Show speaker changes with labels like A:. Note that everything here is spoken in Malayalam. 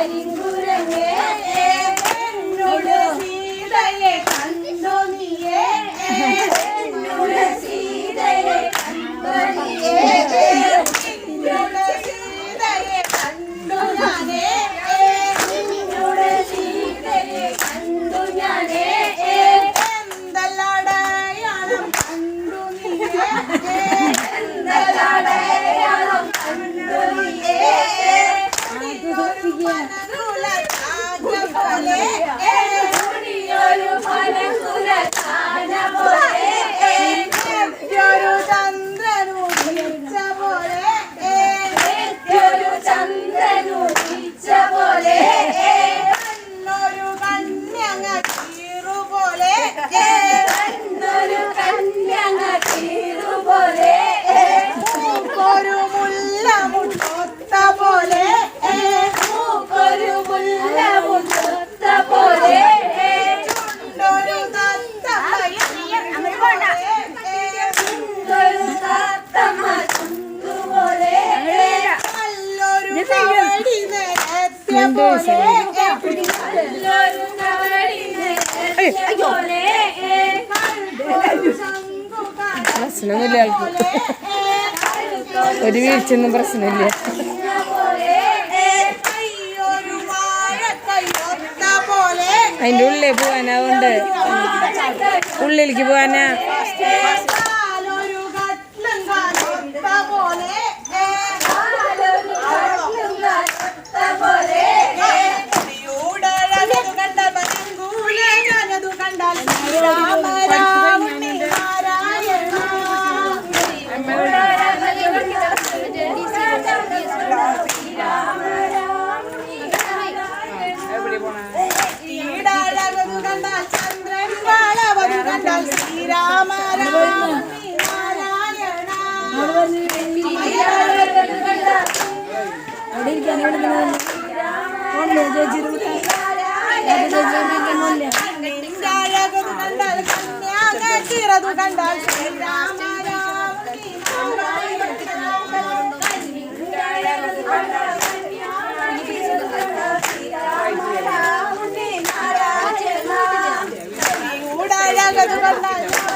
A: Shining Buddha.
B: Yeah. രണ്ട് വയസ്സായി പ്രശ്നമൊന്നുമില്ല
A: ഒരു
C: വീഴ്ചയൊന്നും പ്രശ്നമില്ല. അതിന്റെ ഉള്ളിലേ പോവാനാവുണ്ട് ഉള്ളിലേക്ക് പോകാനാ.
B: ശ്രീരാമ ചേച്ചി കണ്ടാൽ ശ്രീരാമ Gracias,